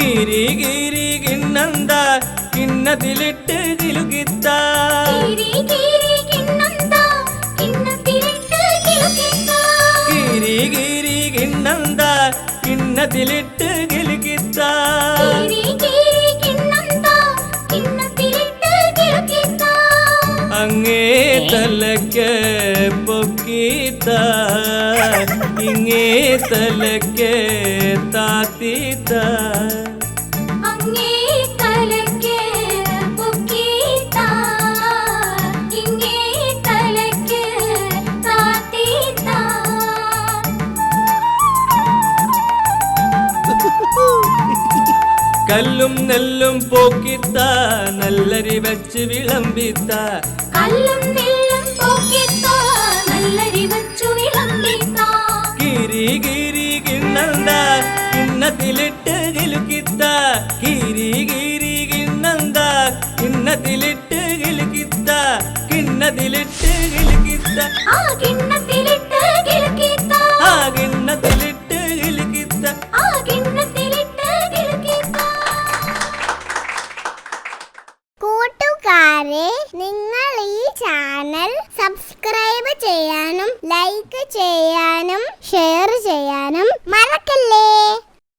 കീരി കിരി കിണ്ണന്ത കിണ്ണത്തിലിട്ട് കിലുകിത്ത കിലുകിത്ത കീരി കീരി കിണ്ണന്ത കിണ്ണത്തിലിട്ട് കിലുക്കിത്ത. അങ്ങേ തലക്ക് പൊക്കീത്ത ഇങ്ങേ തലക്ക് താത്തീത്ത. കല്ലും നെല്ലും പോക്കിത്ത നല്ലരി വെച്ച് വിളമ്പിത്ത. കല്ലും നെല്ലും പോക്കിത്ത നല്ലരി വെച്ചു വിളമ്പിത്ത. കിരി കിരി കിണ്ണന്ത കിണ്ണത്തിലിട്ട് കിലുക്കിത്ത. കിരി കിരി കിണ്ണന്ത കിണ്ണത്തിലിട്ട് കിലുക്കിത്ത. കിണ്ണത്തിലിട്ട് കിലുക്കിത്ത. ആ കിണ്ണത്തിലിട്ട് കൂട്ടുകാരെ നിങ്ങൾ ഈ ചാനൽ സബ്സ്ക്രൈബ് ചെയ്യാനും ലൈക്ക് ചെയ്യാനും ഷെയർ